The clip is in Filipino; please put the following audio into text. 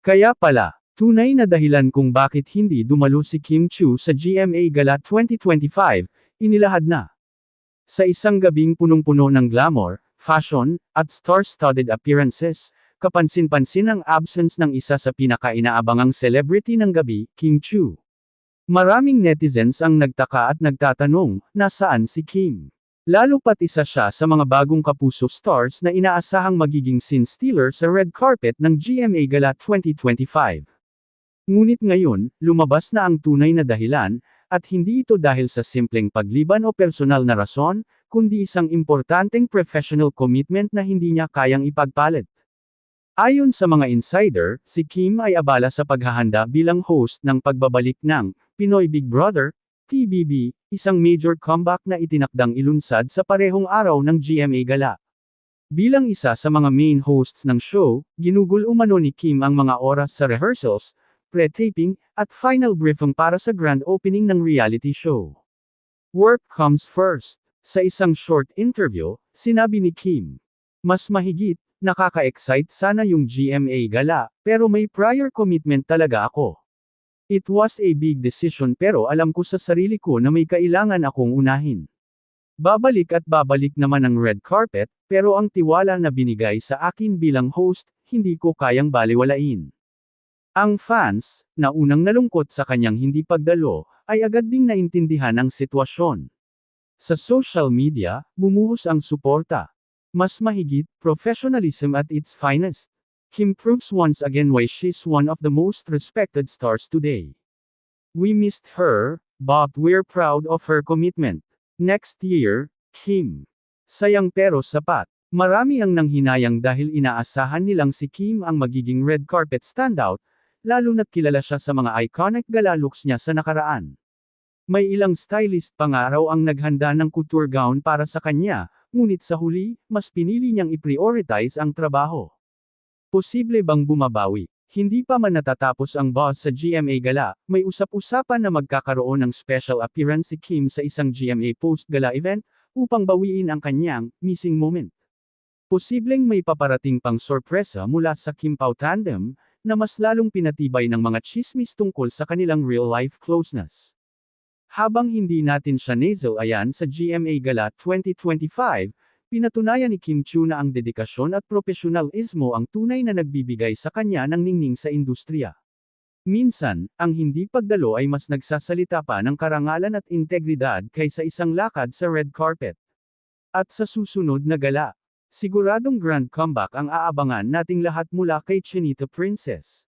Kaya pala, tunay na dahilan kung bakit hindi dumalo si Kim Chu sa GMA Gala 2025, inilahad na. Sa isang gabing punong-puno ng glamour, fashion, at star-studded appearances, kapansin-pansin ang absence ng isa sa pinaka-inaabangang celebrity ng gabi, Kim Chu. Maraming netizens ang nagtaka at nagtatanong, nasaan si Kim? Lalo pat isa siya sa mga bagong kapuso stars na inaasahang magiging scene stealer sa red carpet ng GMA Gala 2025. Ngunit ngayon, lumabas na ang tunay na dahilan, at hindi ito dahil sa simpleng pagliban o personal na rason, kundi isang importanteng professional commitment na hindi niya kayang ipagpalit. Ayon sa mga insider, si Kim ay abala sa paghahanda bilang host ng pagbabalik ng Pinoy Big Brother, TBB, isang major comeback na itinakdang ilunsad sa parehong araw ng GMA Gala. Bilang isa sa mga main hosts ng show, ginugol umano ni Kim ang mga oras sa rehearsals, pre-taping, at final briefing para sa grand opening ng reality show. Work comes first. Sa isang short interview, sinabi ni Kim, Mas mahigit, nakaka-excite sana yung GMA Gala, pero may prior commitment talaga ako. It was a big decision pero alam ko sa sarili ko na may kailangan akong unahin. Babalik at babalik naman ang red carpet, pero ang tiwala na binigay sa akin bilang host, hindi ko kayang baliwalain. Ang fans, na unang nalungkot sa kanyang hindi pagdalo, ay agad ding naintindihan ang sitwasyon. Sa social media, bumuhos ang suporta. Mas mahigit, professionalism at its finest. Kim proves once again why she's one of the most respected stars today. We missed her, but we're proud of her commitment. Next year, Kim. Sayang pero sapat. Marami ang nanghinayang dahil inaasahan nilang si Kim ang magiging red carpet standout, lalo na't kilala siya sa mga iconic gala looks niya sa nakaraan. May ilang stylist pa nga raw ang naghanda ng couture gown para sa kanya, ngunit sa huli, mas pinili niyang i-prioritize ang trabaho. Posible bang bumabawi? Hindi pa man natatapos ang boss sa GMA Gala, may usap-usapan na magkakaroon ng special appearance si Kim sa isang GMA post-gala event, upang bawiin ang kanyang missing moment. Posibleng may paparating pang sorpresa mula sa Kim Pao tandem, na mas lalong pinatibay ng mga chismis tungkol sa kanilang real-life closeness. Habang hindi natin siya nasal ayan sa GMA Gala 2025, Pinatunayan ni Kim Chu na ang dedikasyon at profesionalismo ang tunay na nagbibigay sa kanya ng ningning sa industriya. Minsan, ang hindi pagdalo ay mas nagsasalita pa ng karangalan at integridad kaysa isang lakad sa red carpet. At sa susunod na gala, siguradong grand comeback ang aabangan nating lahat mula kay Chinita Princess.